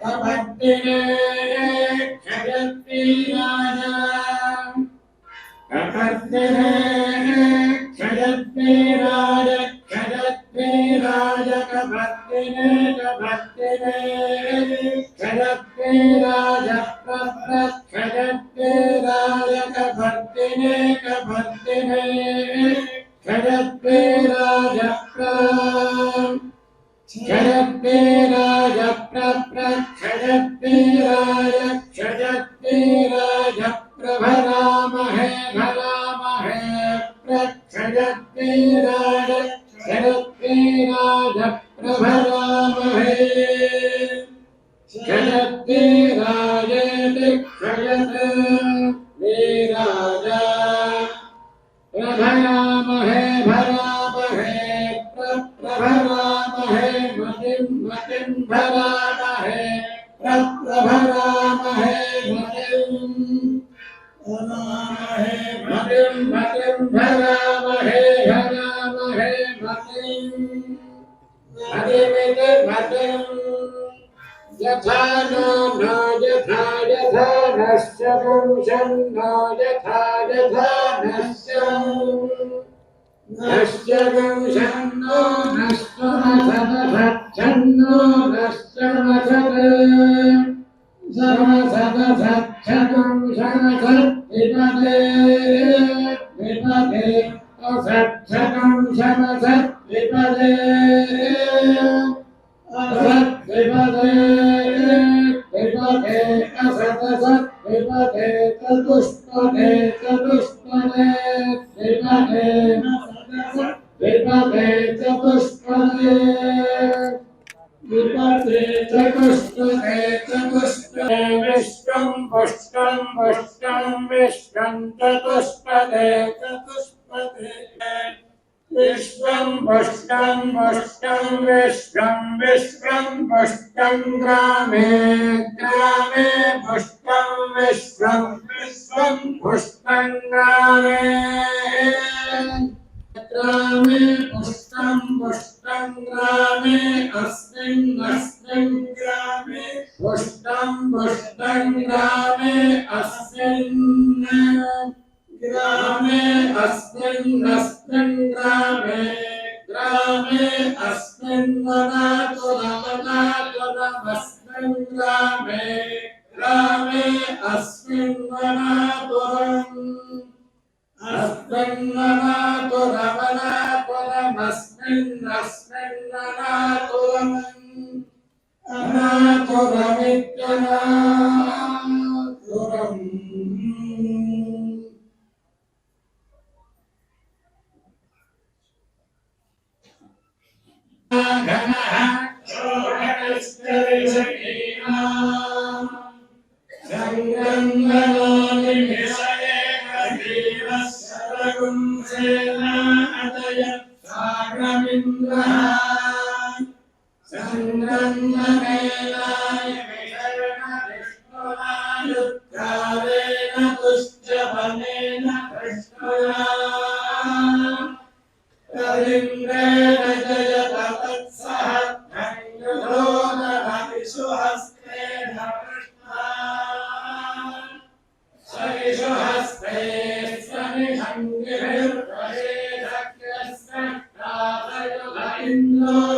கபத்திலே ஜகத்தில் ராஜா கபத்திலே ஜகத்தில் ராஜ ஜகத்தில் ராஜ கபத்திலே கபத்திலே ஜகத்தில் ராஜ கபத் ஜகத்தில் ராஜ प्रक्षयत्तेराय क्षयत्तेराय प्रभरामहे, भरामहे प्रक्षयत्तेराय क्षयत्तेराय प्रभरामहे। क्षयत्तेराय क्षयत् वीराय, प्रभरामहे, भरामहे प्रभरामहे, मतिं मतिं भरामहे। प्रभरामहे मतिं भरामहे मतिं मतिं भरामहे भरामहे मतिं मतिमिति मतिं यथा no no यथा यथा नश्य पुंसं नो यथा यथा नश्यम् नश्य पुंसन्नो नश्वमसदभक्षन्नो नश्वमसद समसदभक्षकं समसद्विपदे विपदे असक्षकं समसद्विपदे पुष्टं पुष्टं विश्वं विश्वं पुष्टं ग्रामे ग्रामे पुष्टं विश्वं विश्वं पुष्टं ग्रामे ग्रामे पुष्टं पुष्टं ग्रामे अस्मिन् अस्मिन् Yeah. in love.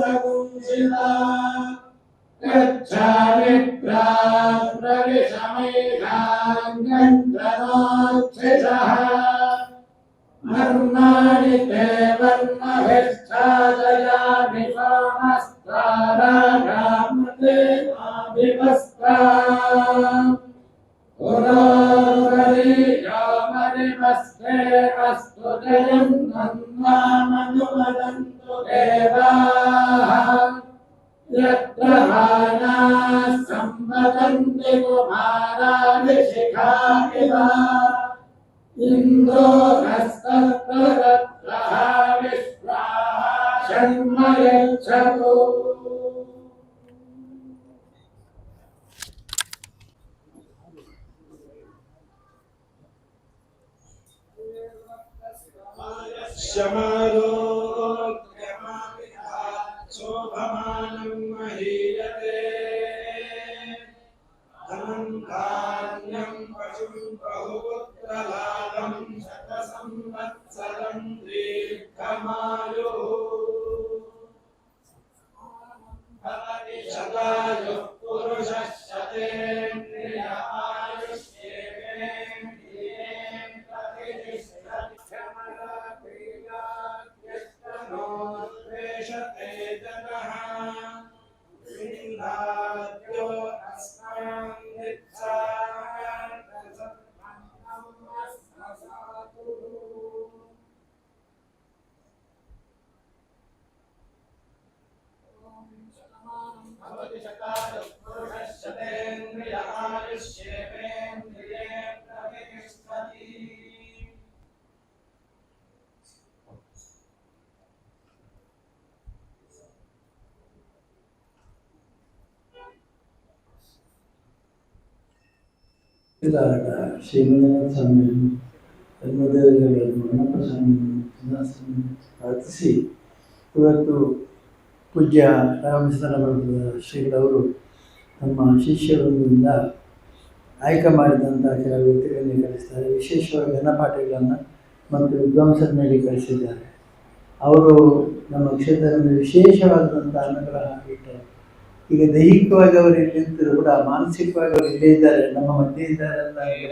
सकुंसिता गच्छामि प्राप्रविशमेघाङ्गन्धनाक्षिषः वर्णानि ते वर्णभिश्चादयामि सोमस्त ಇದಾದ ಶ್ರೀಮಂತನಾಥ ಸ್ವಾಮಿಯನ್ನು ಧರ್ಮದೇವತೆಗಳನ್ನು ಅಣ್ಣಪ್ಪ ಸ್ವಾಮಿಯನ್ನು ಕೃಷ್ಣಸ್ವಾಮಿ ಪ್ರಾರ್ಥಿಸಿ. ಇವತ್ತು ಪೂಜ್ಯ ರಾಮಸ್ಥಾನ ವರ್ಗದ ಶ್ರೀಗಳವರು ತಮ್ಮ ಶಿಷ್ಯವೃಂದದಿಂದ ಆಯ್ಕೆ ಮಾಡಿದಂಥ ಕೆಲವು ವ್ಯಕ್ತಿಗಳನ್ನು ಕಳಿಸ್ತಾರೆ ವಿಶೇಷವಾಗಿ ಘನಪಾಠಗಳನ್ನು ಮತ್ತು ವಿದ್ವಾಂಸರ ಮೇಲೆ ಕಳಿಸಿದ್ದಾರೆ ಅವರು ನಮ್ಮ ಕ್ಷೇತ್ರದಲ್ಲಿ ವಿಶೇಷವಾದಂಥ ಅನುಗ್ರಹ ಇಟ್ಟ ಈಗ ದೈಹಿಕವಾಗಿ ಅವರು ಇಲ್ಲಿದ್ದರೂ ಕೂಡ, ಮಾನಸಿಕವಾಗಿ ಅವರು ಇಲ್ಲೇ ಇದ್ದಾರೆ, ನಮ್ಮ ಮಧ್ಯೆ ಇದ್ದಾರೆ ಅಂತ ನನಗೆ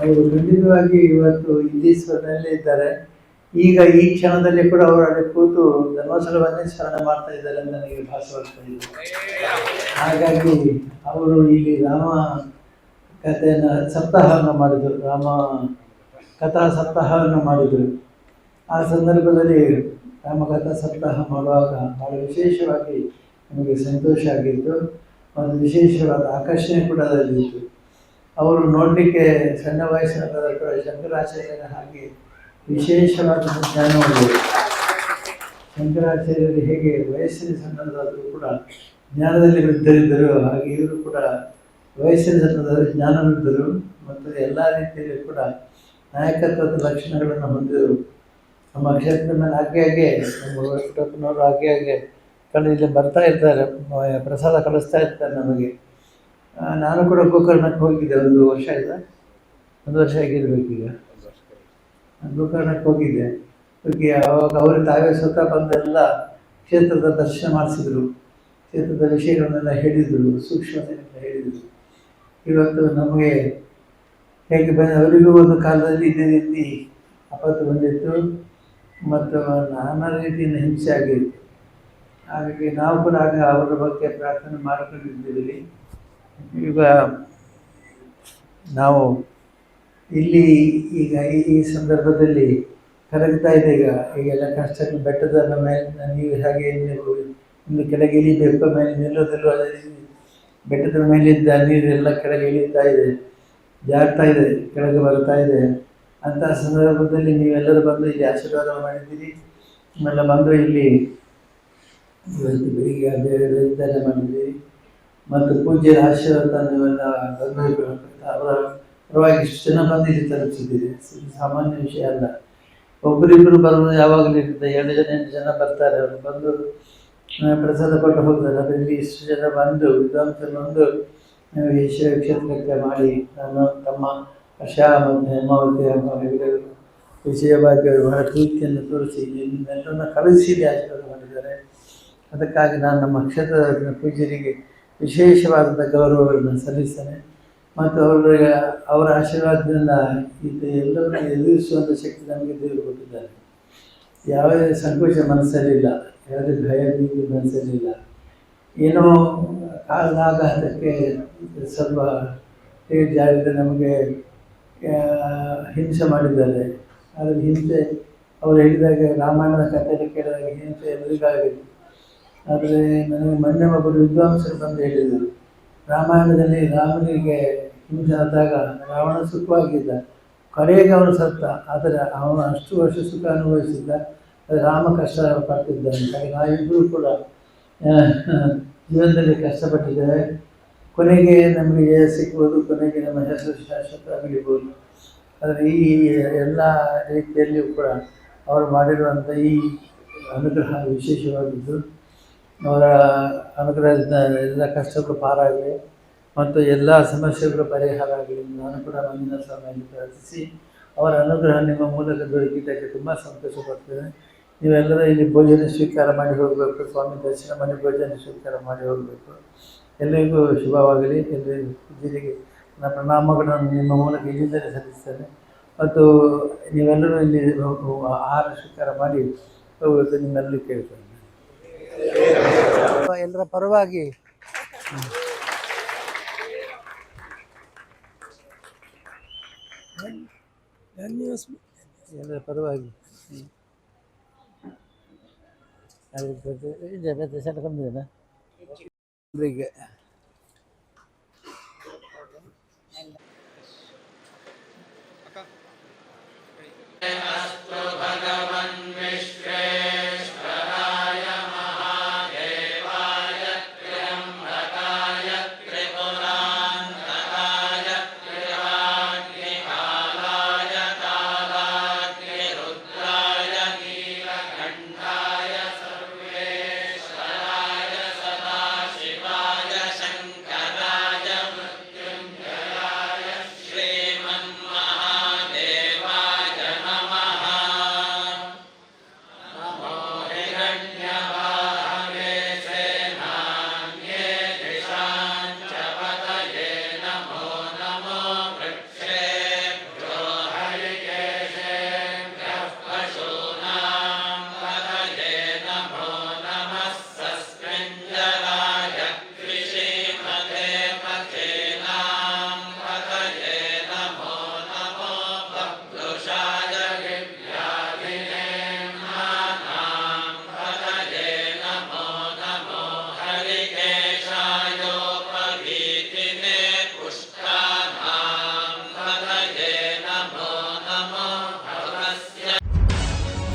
ಅವರು ಖಂಡಿತವಾಗಿ ಇವತ್ತು ಇಲ್ಲಿ ಇದ್ದಾರೆ. ಈಗ ಈ ಕ್ಷಣದಲ್ಲಿ ಕೂಡ ಅವರು ಅಲ್ಲಿ ಕೂತು ಧರ್ಮಸ್ಥಳವನ್ನೇ ಸ್ಮರಣೆ ಮಾಡ್ತಾ ಇದ್ದಾರೆ ಅಂತ ನನಗೆ ಭಾಸವಾಗ್ತಾ ಇದೆ ಹಾಗಾಗಿ ಅವರು ಇಲ್ಲಿ ರಾಮ ಕಥೆಯನ್ನು, ಸಪ್ತಾಹವನ್ನು ಮಾಡಿದರು. ರಾಮ ಕಥಾ ಸಪ್ತಾಹವನ್ನು ಮಾಡಿದರು. ಆ ಸಂದರ್ಭದಲ್ಲಿ ರಾಮಕಥಾ ಸಪ್ತಾಹ ಮಾಡುವಾಗ ಬಹಳ ವಿಶೇಷವಾಗಿ ನಮಗೆ ಸಂತೋಷ ಆಗಿತ್ತು. ಒಂದು ವಿಶೇಷವಾದ ಆಕರ್ಷಣೆ ಕೂಡ ಅದರಲ್ಲಿತ್ತು ಅವರು ನೋಡಲಿಕ್ಕೆ ಸಣ್ಣ ವಯಸ್ಸಿನ ಕೂಡ ಶಂಕರಾಚಾರ್ಯರ ಹಾಗೆ ವಿಶೇಷವಾದ ಜ್ಞಾನ ಉಳ್ಳವರು ಶಂಕರಾಚಾರ್ಯರು ಹೇಗೆ ವಯಸ್ಸಿನ ಸಣ್ಣದಾದರೂ ಕೂಡ ಜ್ಞಾನದಲ್ಲಿ ವೃದ್ಧರಿದ್ದರು. ಹಾಗೆ ಇವರು ಕೂಡ ವಯಸ್ಸಿನ ಸಣ್ಣದಾದರೂ ಜ್ಞಾನವಿದ್ದರು ಮತ್ತು ಎಲ್ಲ ರೀತಿಯಲ್ಲಿ ಕೂಡ ನಾಯಕತ್ವದ ಲಕ್ಷಣಗಳನ್ನು ಹೊಂದಿದರು. ನಮ್ಮ ಕ್ಷೇತ್ರದ ಮೇಲೆ ಹಾಗೆ ಹಾಗೆ, ನಮ್ಮ ವೆಂಕಟಪ್ಪನವರು ಹಾಗೆ ಹಾಗೆ ಕಡೆ ಇಲ್ಲಿ ಬರ್ತಾ ಇರ್ತಾರೆ ಪ್ರಸಾದ ಕಳಿಸ್ತಾ ಇರ್ತಾರೆ ನಮಗೆ. ನಾನು ಕೂಡ ಗೋಕರ್ಣಕ್ಕೆ ಹೋಗಿದ್ದೆ, ಒಂದು ವರ್ಷ ಇಲ್ಲ ಒಂದು ವರ್ಷ ಆಗಿರ್ಬೇಕೀಗ ಗೋಕರ್ಣಕ್ಕೆ ಹೋಗಿದ್ದೆ. ಹೋಗಿ ಅವಾಗ ಅವರು ತಾವೇ ಸ್ವತಃ ಬಂದೆಲ್ಲ ಕ್ಷೇತ್ರದ ದರ್ಶನ ಮಾಡಿಸಿದ್ರು. ಕ್ಷೇತ್ರದ ವಿಷಯಗಳನ್ನೆಲ್ಲ ಹೇಳಿದರು, ಸೂಕ್ಷ್ಮತೆಯನ್ನೆಲ್ಲ ಹೇಳಿದರು. ಇವತ್ತು ನಮಗೆ ಹೇಗೆ ಬಂದ, ಅವರಿಗೂ ಒಂದು ಕಾಲದಲ್ಲಿ ಇದೇ ರೀತಿ ಆಪತ್ತು ಬಂದಿತ್ತು. ಮತ್ತು ನಾನಾ ರೀತಿಯಿಂದ ಹಿಂಸೆ ಆಗಿತ್ತು ಹಾಗಾಗಿ ನಾವು ಕೂಡ ಆಗ ಅವರ ಬಗ್ಗೆ ಪ್ರಾರ್ಥನೆ ಮಾಡಿಕೊಂಡಿದ್ದೀವಿ. ಈಗ ನಾವು ಇಲ್ಲಿ ಈಗ ಈ ಸಂದರ್ಭದಲ್ಲಿ ಕರಗ್ತಾ ಇದೆ ಈಗ ಈಗೆಲ್ಲ ಕಷ್ಟ ಬೆಟ್ಟದ ಮೇಲೆ ನೀವು ಹಾಗೆ ನೀವು ಇನ್ನು ಕೆಳಗೆ ಇಳಿಬೇಕು ಮೇಲೆ ನಿಲ್ಲೋದಿಲ್ಲ ಬೆಟ್ಟದ ಮೇಲಿದ್ದ ನೀರೆಲ್ಲ ಕೆಳಗೆ ಇಳಿತಾ ಇದೆ, ಜಾರ್ತಾ ಇದೆ, ಕೆಳಗೆ ಬರ್ತಾ ಇದೆ. ಅಂತಹ ಸಂದರ್ಭದಲ್ಲಿ ನೀವೆಲ್ಲರೂ ಬಂದು ಇಲ್ಲಿ ಆಶೀರ್ವಾದ ಮಾಡಿದ್ದೀರಿ. ಆಮೇಲೆ ಬಂದು ಇಲ್ಲಿ ಇವತ್ತು ಬೆಳಿಗ್ಗೆ ಬೇರೆ ಮಾಡಿದ್ದೀರಿ. ಮತ್ತು ಪೂಜೆಯ ಆಶೀರ್ವಾದ ನೀವೆಲ್ಲ ಅವರ ಪರವಾಗಿ ಇಷ್ಟು ಜನ ಬಂದು ಇಲ್ಲಿ ತಲುಪಿಸಿದ್ದೀರಿ. ಸಾಮಾನ್ಯ ವಿಷಯ ಅಲ್ಲ. ಒಬ್ಬರಿಬ್ಬರು ಬರುವುದು ಯಾವಾಗಲೂ ಇರ್ತದೆ. ಎರಡು ಜನ, ಎಂಟು ಜನ ಬರ್ತಾರೆ. ಅವರು ಬಂದು ಪ್ರಸಾದ ಕೊಟ್ಟು ಹೋಗ್ತಾರೆ. ಅದರಲ್ಲಿ ಇಷ್ಟು ಜನ ಬಂದು, ವಿದ್ವಾಂಸರು ಬಂದು ಈ ಕ್ಷೇತ್ರಕ್ಕೆ ಮಾಡಿ, ನಾನು ತಮ್ಮ ಹರ್ಷ ಮತ್ತು ಹೇಮಾವತಿ ಎಂಬ ಅವರು ಬಹಳ ಪ್ರೀತಿಯನ್ನು ತೋರಿಸಿ ನಿಮ್ಮೆಲ್ಲರನ್ನ ಕಳುಹಿಸಿ ಆಶೀರ್ವಾದ ಮಾಡಿದ್ದಾರೆ ಅದಕ್ಕಾಗಿ ನಾನು ನಮ್ಮ ಕ್ಷೇತ್ರದ ಪೂಜ್ಯರಿಗೆ ವಿಶೇಷವಾದಂಥ ಗೌರವಗಳನ್ನು ಸಲ್ಲಿಸ್ತೇನೆ. ಮತ್ತು ಅವರಿಗೆ ಅವರ ಆಶೀರ್ವಾದದಿಂದ ಇದು ಎಲ್ಲವನ್ನು ಎದುರಿಸುವಂಥ ಶಕ್ತಿ ನಮಗೆ ದೇವರು ಕೊಟ್ಟಿದ್ದಾರೆ. ಯಾವುದೇ ಸಂಕೋಚ ಮನಸ್ಸಲ್ಲಿಲ್ಲ ಯಾವುದೇ ಭಯ, ಭೀತಿ ಮನಸ್ಸಲ್ಲಿಲ್ಲ ಏನೋ ಅದಕ್ಕೆ ಸ್ವಲ್ಪ ಜಾರಿದ ನಮಗೆ ಹಿಂಸೆ ಮಾಡಿದ್ದಾರೆ. ಆದರೆ ಹಿಂಸೆ, ಅವರು ಹೇಳಿದಾಗ ರಾಮಾಯಣದ ಕಥೆಯಲ್ಲಿ ಕೇಳಿದಾಗ ಹಿಂಸೆ ಎದುರಿಗಾಗಿದೆ. ಆದರೆ ನನಗೆ ಮೊನ್ನೆ ಒಬ್ಬರು ವಿದ್ವಾಂಸರು ಬಂದು ಹೇಳಿದರು, ರಾಮಾಯಣದಲ್ಲಿ ರಾಮನಿಗೆ ಹಿಂಸೆ ಆದಾಗ ರಾವಣ ಸುಖವಾಗಿದ್ದ. ಕಡೆಗೆ ಅವನು ಸತ್ತ. ಆದರೆ ಅವನು ಅಷ್ಟು ವರ್ಷ ಸುಖ ಅನುಭವಿಸಿದ್ದ. ರಾಮ ಕಷ್ಟ ಪಟ್ಟಿದ್ದಾನೆ ಹಾಗೆ ನಾವಿಬ್ಬರು ಕೂಡ ಜೀವನದಲ್ಲಿ ಕಷ್ಟಪಟ್ಟಿದ್ದೇವೆ. ಕೊನೆಗೆ ನಮಗೆ ಜಯ ಸಿಗ್ಬೋದು, ಕೊನೆಗೆ ನಮ್ಮ ಹೆಸರು ಶಾಶ್ವತ ಬೆಳಿಬೋದು ಆದರೆ ಈ ಎಲ್ಲ ರೀತಿಯಲ್ಲಿಯೂ ಕೂಡ ಅವರು ಮಾಡಿರುವಂಥ ಈ ಅನುಗ್ರಹ ವಿಶೇಷವಾಗಿದ್ದು, ಅವರ ಅನುಗ್ರಹದಿಂದ ಎಲ್ಲ ಕಷ್ಟಗಳು ಪಾರಾಗಲಿ ಮತ್ತು ಎಲ್ಲ ಸಮಸ್ಯೆಗಳು ಪರಿಹಾರ ಆಗಲಿ ನಾನು ಕೂಡ ಮಂಜುನಾಥ ಸ್ವಾಮಿಯಲ್ಲಿ ಪ್ರಾರ್ಥಿಸಿ, ಅವರ ಅನುಗ್ರಹ ನಿಮ್ಮ ಮೂಲಕ ದೊರಕಿದ್ದಕ್ಕೆ ತುಂಬ ಸಂತೋಷ ಪಡ್ತೇನೆ. ನೀವೆಲ್ಲರೂ ಇಲ್ಲಿ ಭೋಜನ ಸ್ವೀಕಾರ ಮಾಡಿ ಹೋಗಬೇಕು, ಸ್ವಾಮಿ ದರ್ಶನ ಮಾಡಿ ಭೋಜನ ಸ್ವೀಕಾರ ಮಾಡಿ ಹೋಗಬೇಕು. ಎಲ್ಲರಿಗೂ ಶುಭವಾಗಲಿ. ಎಲ್ಲರಿಗೂ ನನ್ನ ಪ್ರಣಾಮಗಳನ್ನು ನಿಮ್ಮ ಮೂಲಕ ಇಲ್ಲಿಂದಲೇ ಸಲ್ಲಿಸ್ತೇನೆ ಮತ್ತು ನೀವೆಲ್ಲರೂ ಇಲ್ಲಿ ಆಹಾರ ಸ್ವೀಕಾರ ಮಾಡಿ ಹೋಗಬೇಕು ನಿಮ್ಮೆಲ್ಲರೂ ಕೇಳ್ತೇನೆ. ಎಲ್ಲರ ಪರವಾಗಿ ಎಲ್ಲರ ಪರವಾಗಿ இன்றைக்கு அக்கா